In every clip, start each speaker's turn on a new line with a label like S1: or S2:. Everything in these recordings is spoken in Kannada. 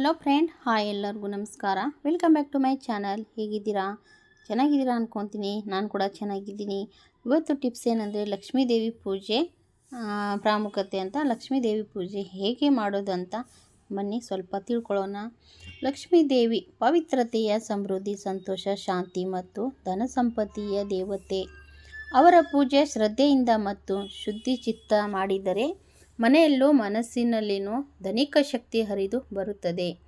S1: ಹಲೋ ಫ್ರೆಂಡ್ ಹಾಯ್ ಎಲ್ಲರಿಗೂ ನಮಸ್ಕಾರ. Welcome back to my channel ಹೇಗಿದ್ದೀರಾ? ಚೆನ್ನಾಗಿದ್ದೀರಾ ಅಂದ್ಕೊತೀನಿ ನಾನು ಕೂಡ ಚೆನ್ನಾಗಿದ್ದೀನಿ. ಇವತ್ತು ಟಿಪ್ಸ್ ಏನಂದರೆ ಲಕ್ಷ್ಮೀ ದೇವಿ ಪೂಜೆ ಪ್ರಾಮುಖ್ಯತೆ ಅಂತ ಲಕ್ಷ್ಮೀ ದೇವಿ ಪೂಜೆ ಹೇಗೆ ಮಾಡೋದು ಅಂತ ಬನ್ನಿ ಸ್ವಲ್ಪ ತಿಳ್ಕೊಳ್ಳೋಣ. ಲಕ್ಷ್ಮೀ ದೇವಿ ಪವಿತ್ರತೆಯ, ಸಮೃದ್ಧಿ, ಸಂತೋಷ, ಶಾಂತಿ ಮತ್ತು ಧನ ಸಂಪತ್ತಿಯ ದೇವತೆ. ಅವರ ಪೂಜೆ ಶ್ರದ್ಧೆಯಿಂದ ಮತ್ತು ಶುದ್ಧಿ ಚಿತ್ತ ಮಾಡಿದರೆ ಮನೆಯಲ್ಲೂ ಮನಸ್ಸಿನಲ್ಲಿನೋ ಧನಿಕ ಶಕ್ತಿ ಹರಿದು ಬರುತ್ತದೆ.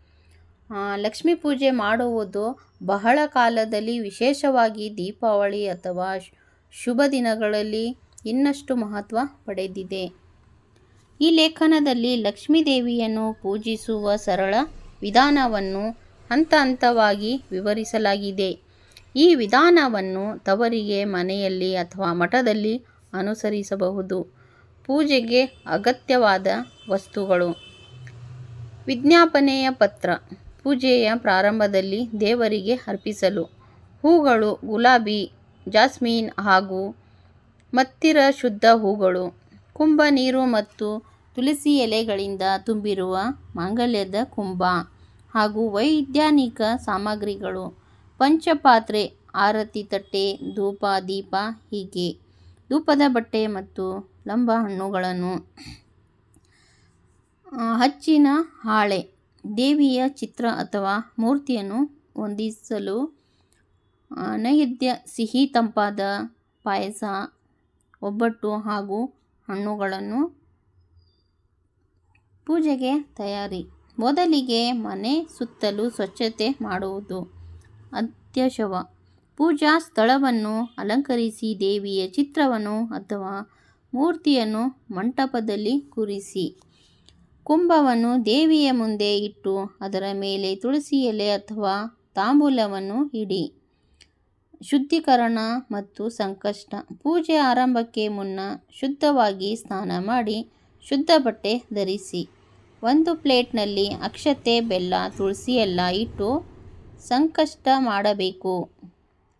S1: ಲಕ್ಷ್ಮೀ ಪೂಜೆ ಮಾಡುವುದು ಬಹಳ ಕಾಲದಲ್ಲಿ ವಿಶೇಷವಾಗಿ ದೀಪಾವಳಿ ಅಥವಾ ಶುಭ ದಿನಗಳಲ್ಲಿ ಇನ್ನಷ್ಟು ಮಹತ್ವ ಪಡೆದಿದೆ. ಈ ಲೇಖನದಲ್ಲಿ ಲಕ್ಷ್ಮೀ ದೇವಿಯನ್ನು ಪೂಜಿಸುವ ಸರಳ ವಿಧಾನವನ್ನು ಹಂತ ಹಂತವಾಗಿ ವಿವರಿಸಲಾಗಿದೆ. ಈ ವಿಧಾನವನ್ನು ತವರಿಗೆ ಮನೆಯಲ್ಲಿ ಅಥವಾ ಮಠದಲ್ಲಿ ಅನುಸರಿಸಬಹುದು. ಪೂಜೆಗೆ ಅಗತ್ಯವಾದ ವಸ್ತುಗಳು. ವಿಜ್ಞಾಪನೆಯ ಪತ್ರ. ಪೂಜೆಯ ಪ್ರಾರಂಭದಲ್ಲಿ ದೇವರಿಗೆ ಅರ್ಪಿಸಲು. ಹೂಗಳು ಗುಲಾಬಿ, ಜಾಸ್ಮಿನ್ ಹಾಗೂ ಮತ್ತಿರ ಶುದ್ಧ ಹೂಗಳು. ಕುಂಭ ನೀರು ಮತ್ತು ತುಳಸಿ ಎಲೆಗಳಿಂದ ತುಂಬಿರುವ ಮಾಂಗಲ್ಯದ ಕುಂಭ ಹಾಗೂ ವೈಜ್ಞಾನಿಕ ಸಾಮಗ್ರಿಗಳು. ಪಂಚಪಾತ್ರೆ, ಆರತಿ ತಟ್ಟೆ, ಧೂಪ, ದೀಪ ಹೀಗೆ. ಧೂಪದ ಬಟ್ಟೆ ಮತ್ತು ಲಂಬ ಹಣ್ಣುಗಳನ್ನು. ಹಚ್ಚಿನ ಹಾಳೆ, ದೇವಿಯ ಚಿತ್ರ ಅಥವಾ ಮೂರ್ತಿಯನ್ನು ಹೊಂದಿಸಲು ನೈವೇದ್ಯ, ಸಿಹಿ ತಂಪಾದ ಪಾಯಸ, ಒಬ್ಬಟ್ಟು ಹಾಗೂ ಹಣ್ಣುಗಳನ್ನು ಪೂಜೆಗೆ ತಯಾರಿ. ಮೊದಲಿಗೆ ಮನೆ ಸುತ್ತಲೂ ಸ್ವಚ್ಛತೆ ಮಾಡುವುದು ಅತ್ಯಶವ ಪೂಜಾ ಸ್ಥಳವನ್ನು ಅಲಂಕರಿಸಿ ದೇವಿಯ ಚಿತ್ರವನ್ನು ಅಥವಾ ಮೂರ್ತಿಯನ್ನು ಮಂಟಪದಲ್ಲಿ ಕೂರಿಸಿ. ಕುಂಭವನ್ನು ದೇವಿಯ ಮುಂದೆ ಇಟ್ಟು ಅದರ ಮೇಲೆ ತುಳಸಿ ಎಲೆ ಅಥವಾ ತಾಂಬೂಲವನ್ನು ಇಡಿ. ಶುದ್ಧೀಕರಣ ಮತ್ತು ಸಂಕಷ್ಟ. ಪೂಜೆ ಆರಂಭಕ್ಕೆ ಮುನ್ನ ಶುದ್ಧವಾಗಿ ಸ್ನಾನ ಮಾಡಿ ಶುದ್ಧ ಬಟ್ಟೆ ಧರಿಸಿ. ಒಂದು ಪ್ಲೇಟ್ನಲ್ಲಿ ಅಕ್ಷತೆ, ಬೆಲ್ಲ, ತುಳಸಿ ಎಲ್ಲ ಇಟ್ಟು ಸಂಕಷ್ಟ ಮಾಡಬೇಕು.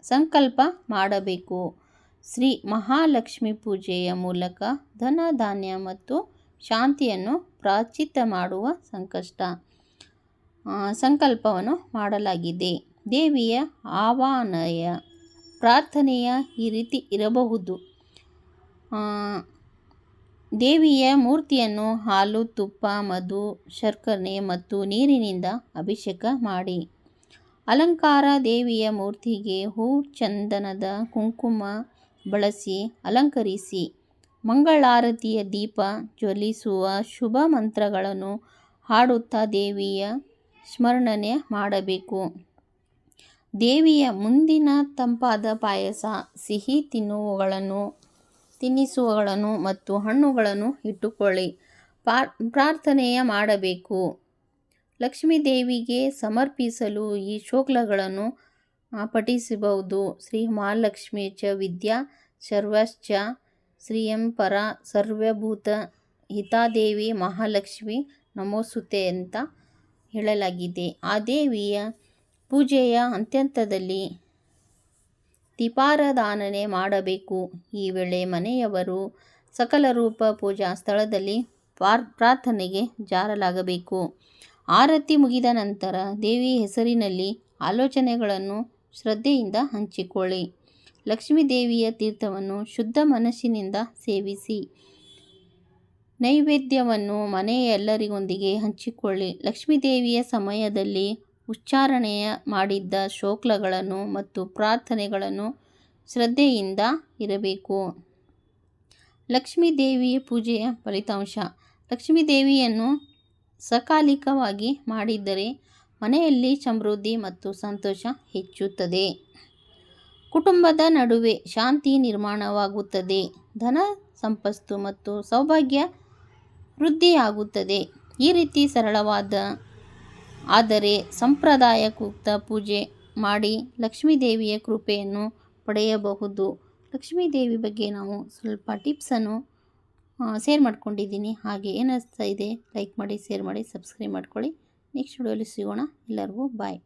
S1: ಸಂಕಲ್ಪ ಮಾಡಬೇಕು. ಶ್ರೀ ಮಹಾಲಕ್ಷ್ಮಿ ಪೂಜೆಯ ಮೂಲಕ ಧನ ಧಾನ್ಯ ಮತ್ತು ಶಾಂತಿಯನ್ನು ಪ್ರಾಚಿತ ಮಾಡುವ ಸಂಕಷ್ಟ ಸಂಕಲ್ಪವನ್ನು ಮಾಡಲಾಗಿದೆ. ದೇವಿಯ ಆವಾನಯ ಪ್ರಾರ್ಥನೆಯ ಈ ರೀತಿ ಇರಬಹುದು. ದೇವಿಯ ಮೂರ್ತಿಯನ್ನು ಹಾಲು, ತುಪ್ಪ, ಮಧು, ಶರ್ಕರೆ ಮತ್ತು ನೀರಿನಿಂದ ಅಭಿಷೇಕ ಮಾಡಿ. ಅಲಂಕಾರ ದೇವಿಯ ಮೂರ್ತಿಗೆ ಹೂ, ಚಂದನದ ಕುಂಕುಮ ಬಳಸಿ ಅಲಂಕರಿಸಿ. ಮಂಗಳಾರತಿಯ ದೀಪ ಜ್ವಲಿಸುವ ಶುಭ ಮಂತ್ರಗಳನ್ನು ಹಾಡುತ್ತಾ ದೇವಿಯ ಸ್ಮರಣೆ ಮಾಡಬೇಕು. ದೇವಿಯ ಮುಂದಿನ ತಂಪಾದ ಪಾಯಸ ಸಿಹಿ ತಿನ್ನುವಗಳನ್ನು ತಿನ್ನಿಸುವಗಳನ್ನು ಮತ್ತು ಹಣ್ಣುಗಳನ್ನು ಇಟ್ಟುಕೊಳ್ಳಿ. ಪಾರ್- ಪ್ರಾರ್ಥನೆಯ ಮಾಡಬೇಕು. ಲಕ್ಷ್ಮೀ ದೇವಿಗೆ ಸಮರ್ಪಿಸಲು ಈ ಶ್ಲೋಕಗಳನ್ನು ಆ, ಪಠಿಸಬಹುದು. ಶ್ರೀ ಮಹಾಲಕ್ಷ್ಮಿ ಚ ವಿದ್ಯಾ ಸರ್ವಶ್ಚ. ಶ್ರಿಯಂ ಪರ ಸರ್ವಭೂತ ಹಿತಾದೇವಿ ಮಹಾಲಕ್ಷ್ಮಿ ನಮೋಸುತೆ ಅಂತ ಹೇಳಲಾಗಿದೆ. ಆ ದೇವಿಯ ಪೂಜೆಯ ಅಂತ್ಯಂತದಲ್ಲಿ ತಿಪಾರದಾನನೆ ಮಾಡಬೇಕು. ಈ ವೇಳೆ ಮನೆಯವರು ಸಕಲ ರೂಪ ಪೂಜಾ ಸ್ಥಳದಲ್ಲಿ ಪಾರ್, ಪ್ರಾರ್ಥನೆಗೆ ಜಾರಲಾಗಬೇಕು. ಆರತಿ ಮುಗಿದ ನಂತರ ದೇವಿ ಹೆಸರಿನಲ್ಲಿ ಆಲೋಚನೆಗಳನ್ನು ಶ್ರದ್ಧೆಯಿಂದ ಹಂಚಿಕೊಳ್ಳಿ. ಲಕ್ಷ್ಮೀ ದೇವಿಯ ತೀರ್ಥವನ್ನು ಶುದ್ಧ ಮನಸ್ಸಿನಿಂದ ಸೇವಿಸಿ. ನೈವೇದ್ಯವನ್ನು ಮನೆಯ ಎಲ್ಲರಿಗೊಂದಿಗೆ ಹಂಚಿಕೊಳ್ಳಿ. ಲಕ್ಷ್ಮೀ ದೇವಿಯ ಸಮಯದಲ್ಲಿ ಉಚ್ಚಾರಣೆಯ ಮಾಡಿದ್ದ ಶೋಕ್ಲಗಳನ್ನು ಮತ್ತು ಪ್ರಾರ್ಥನೆಗಳನ್ನು ಶ್ರದ್ಧೆಯಿಂದ ಇರಬೇಕು. ಲಕ್ಷ್ಮೀದೇವಿಯ ಪೂಜೆಯ ಫಲಿತಾಂಶ. ಲಕ್ಷ್ಮೀ ದೇವಿಯನ್ನು ಸಕಾಲಿಕವಾಗಿ ಮಾಡಿದ್ದರೆ ಮನೆಯಲ್ಲಿ ಸಮೃದ್ಧಿ ಮತ್ತು ಸಂತೋಷ ಹೆಚ್ಚುತ್ತದೆ. ಕುಟುಂಬದ ನಡುವೆ ಶಾಂತಿ ನಿರ್ಮಾಣವಾಗುತ್ತದೆ. ಧನ ಸಂಪತ್ತು ಮತ್ತು ಸೌಭಾಗ್ಯ ವೃದ್ಧಿಯಾಗುತ್ತದೆ. ಈ ರೀತಿ ಸರಳವಾದ, ಆದರೆ ಸಂಪ್ರದಾಯಕುಕ್ತ ಪೂಜೆ ಮಾಡಿ ಲಕ್ಷ್ಮೀದೇವಿಯ ಕೃಪೆಯನ್ನು ಪಡೆಯಬಹುದು. ಲಕ್ಷ್ಮೀದೇವಿ ಬಗ್ಗೆ ನಾವು ಸ್ವಲ್ಪ ಟಿಪ್ಸನ್ನು ಶೇರ್ ಮಾಡ್ಕೊಂಡಿದ್ದೀನಿ. ಹಾಗೆ ಏನಿಸ್ತಾ ಇದೆ ಲೈಕ್ ಮಾಡಿ ಶೇರ್ ಮಾಡಿ ಸಬ್ಸ್ಕ್ರೈಬ್ ಮಾಡ್ಕೊಳ್ಳಿ. ನೆಕ್ಸ್ಟ್ ವಿಡಿಯೋಲಿ ಸಿಗೋಣ. ಎಲ್ಲರಿಗೂ ಬಾಯ್